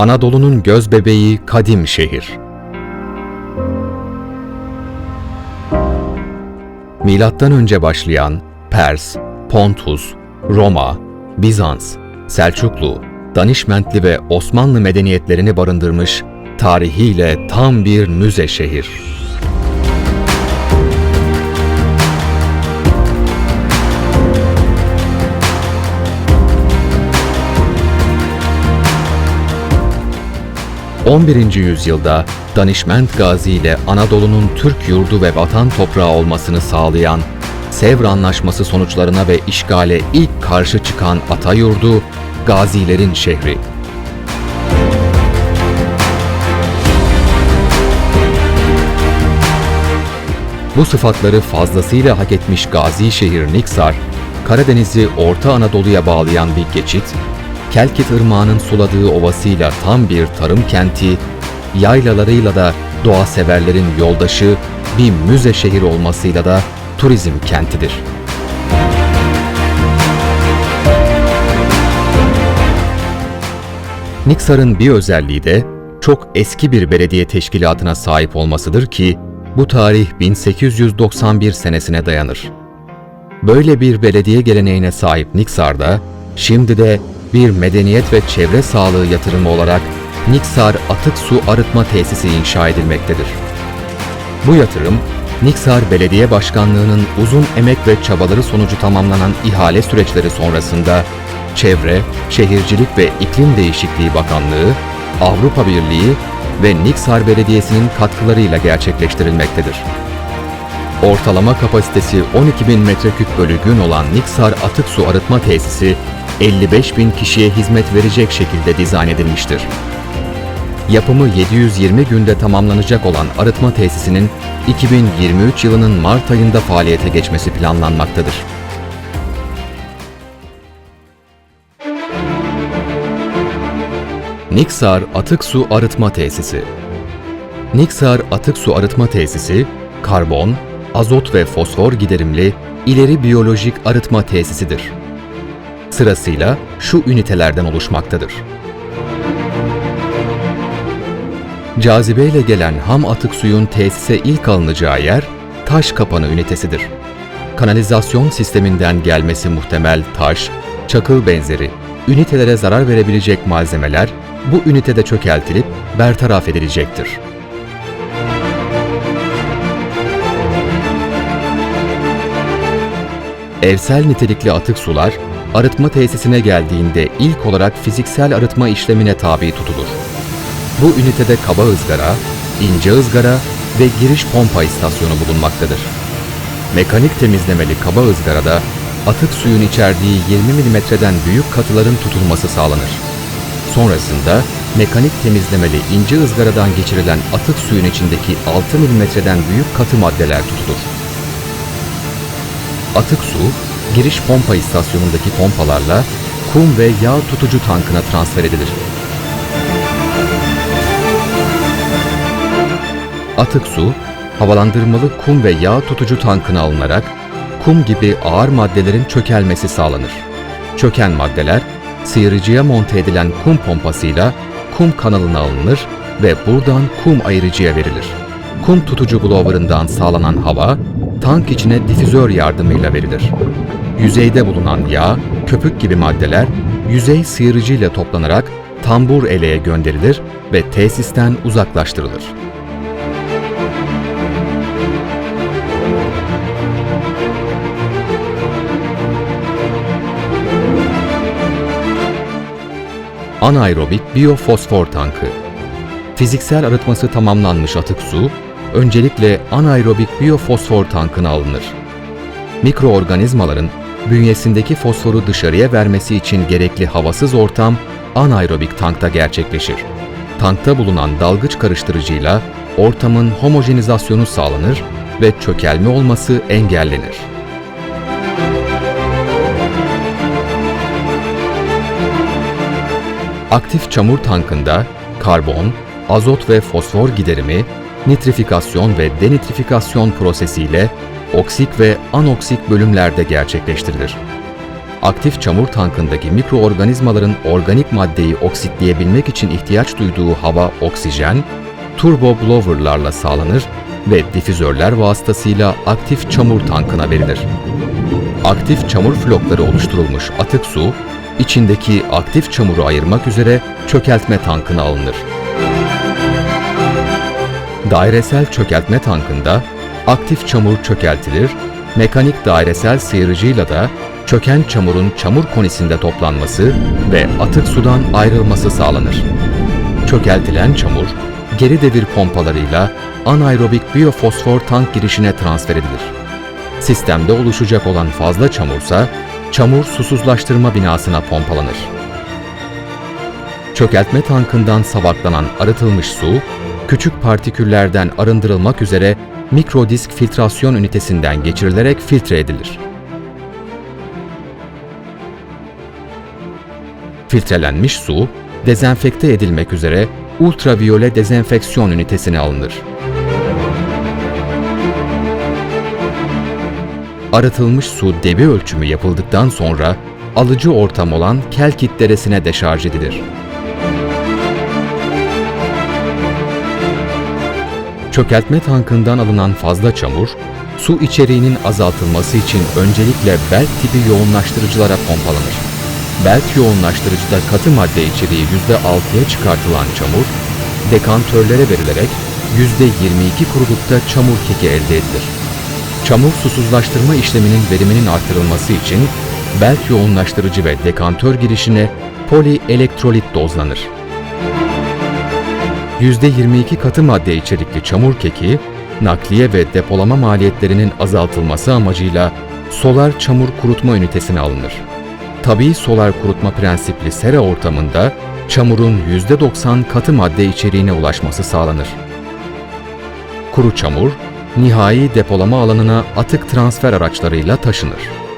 Anadolu'nun göz bebeği kadim şehir. Milattan önce başlayan Pers, Pontus, Roma, Bizans, Selçuklu, Danişmentli ve Osmanlı medeniyetlerini barındırmış tarihiyle tam bir müze şehir. ...11. yüzyılda Danişment Gazi ile Anadolu'nun Türk yurdu ve vatan toprağı olmasını sağlayan Sevr Anlaşması sonuçlarına ve işgale ilk karşı çıkan Atayurdu, Gazilerin şehri. Bu sıfatları fazlasıyla hak etmiş gazi şehir Niksar, Karadeniz'i Orta Anadolu'ya bağlayan bir geçit, Kelkit Irmağı'nın suladığı ovasıyla tam bir tarım kenti, yaylalarıyla da doğa severlerin yoldaşı, bir müze şehir olmasıyla da turizm kentidir. Niksar'ın bir özelliği de çok eski bir belediye teşkilatına sahip olmasıdır ki bu tarih 1891 senesine dayanır. Böyle bir belediye geleneğine sahip Niksar'da şimdi de bir medeniyet ve çevre sağlığı yatırımı olarak Niksar Atık Su Arıtma Tesisi inşa edilmektedir. Bu yatırım Niksar Belediye Başkanlığı'nın uzun emek ve çabaları sonucu tamamlanan ihale süreçleri sonrasında Çevre, Şehircilik ve İklim Değişikliği Bakanlığı, Avrupa Birliği ve Niksar Belediyesi'nin katkılarıyla gerçekleştirilmektedir. Ortalama kapasitesi 12 bin metreküp bölü gün olan Niksar Atık Su Arıtma Tesisi, 55 bin kişiye hizmet verecek şekilde dizayn edilmiştir. Yapımı 720 günde tamamlanacak olan arıtma tesisinin 2023 yılının Mart ayında faaliyete geçmesi planlanmaktadır. Niksar Atık Su Arıtma Tesisi Niksar Atık Su Arıtma Tesisi, karbon, azot ve fosfor giderimli ileri biyolojik arıtma tesisidir. Sırasıyla şu ünitelerden oluşmaktadır. Cazibeyle gelen ham atık suyun tesise ilk alınacağı yer taş kapanı ünitesidir. Kanalizasyon sisteminden gelmesi muhtemel taş, çakıl benzeri ünitelere zarar verebilecek malzemeler bu ünitede çökeltilip bertaraf edilecektir. Evsel nitelikli atık sular arıtma tesisine geldiğinde ilk olarak fiziksel arıtma işlemine tabi tutulur. Bu ünitede kaba ızgara, ince ızgara ve giriş pompa istasyonu bulunmaktadır. Mekanik temizlemeli kaba ızgarada atık suyun içerdiği 20 milimetreden büyük katıların tutulması sağlanır. Sonrasında mekanik temizlemeli ince ızgaradan geçirilen atık suyun içindeki 6 milimetreden büyük katı maddeler tutulur. Atık su, giriş pompa istasyonundaki pompalarla kum ve yağ tutucu tankına transfer edilir. Atık su, havalandırmalı kum ve yağ tutucu tankına alınarak kum gibi ağır maddelerin çökelmesi sağlanır. Çöken maddeler, sıyırıcıya monte edilen kum pompasıyla kum kanalına alınır ve buradan kum ayırıcıya verilir. Kum tutucu blower'ından sağlanan hava, tank içine difüzör yardımıyla verilir. Yüzeyde bulunan yağ, köpük gibi maddeler, yüzey sıyırıcıyla toplanarak tambur eleğe gönderilir ve tesisten uzaklaştırılır. Anaerobik biyofosfor tankı. Fiziksel arıtması tamamlanmış atık su, öncelikle anaerobik biyofosfor tankına alınır. Mikroorganizmaların bünyesindeki fosforu dışarıya vermesi için gerekli havasız ortam anaerobik tankta gerçekleşir. Tankta bulunan dalgıç karıştırıcıyla ortamın homojenizasyonu sağlanır ve çökelme olması engellenir. Aktif çamur tankında karbon, azot ve fosfor giderimi, nitrifikasyon ve denitrifikasyon prosesiyle oksik ve anoksik bölümlerde gerçekleştirilir. aktif çamur tankındaki mikroorganizmaların organik maddeyi oksitleyebilmek için ihtiyaç duyduğu hava oksijen, turbo blowerlarla sağlanır ve difüzörler vasıtasıyla aktif çamur tankına verilir. Aktif çamur flokları oluşturulmuş atık su, içindeki aktif çamuru ayırmak üzere çökeltme tankına alınır. Dairesel çökeltme tankında aktif çamur çökeltilir, mekanik dairesel sıyırıcıyla da çöken çamurun çamur konisinde toplanması ve atık sudan ayrılması sağlanır. Çökeltilen çamur, geri devir pompalarıyla anaerobik biyofosfor tank girişine transfer edilir. Sistemde oluşacak olan fazla çamursa, çamur susuzlaştırma binasına pompalanır. Çökeltme tankından sabaklanan arıtılmış su, küçük partiküllerden arındırılmak üzere mikrodisk filtrasyon ünitesinden geçirilerek filtre edilir. Filtrelenmiş su, dezenfekte edilmek üzere ultraviyole dezenfeksiyon ünitesine alınır. Arıtılmış su debi ölçümü yapıldıktan sonra alıcı ortam olan Kelkit Deresi'ne deşarj edilir. Çökeltme tankından alınan fazla çamur, su içeriğinin azaltılması için öncelikle belt tipi yoğunlaştırıcılara pompalanır. Belt yoğunlaştırıcıda katı madde içeriği %6'ya çıkartılan çamur, dekantörlere verilerek %22 kurulukta çamur keki elde edilir. Çamur susuzlaştırma işleminin veriminin artırılması için belt yoğunlaştırıcı ve dekantör girişine polielektrolit dozlanır. %22 katı madde içerikli çamur keki, nakliye ve depolama maliyetlerinin azaltılması amacıyla solar çamur kurutma ünitesine alınır. Tabii solar kurutma prensipli sera ortamında çamurun %90 katı madde içeriğine ulaşması sağlanır. Kuru çamur, nihai depolama alanına atık transfer araçlarıyla taşınır.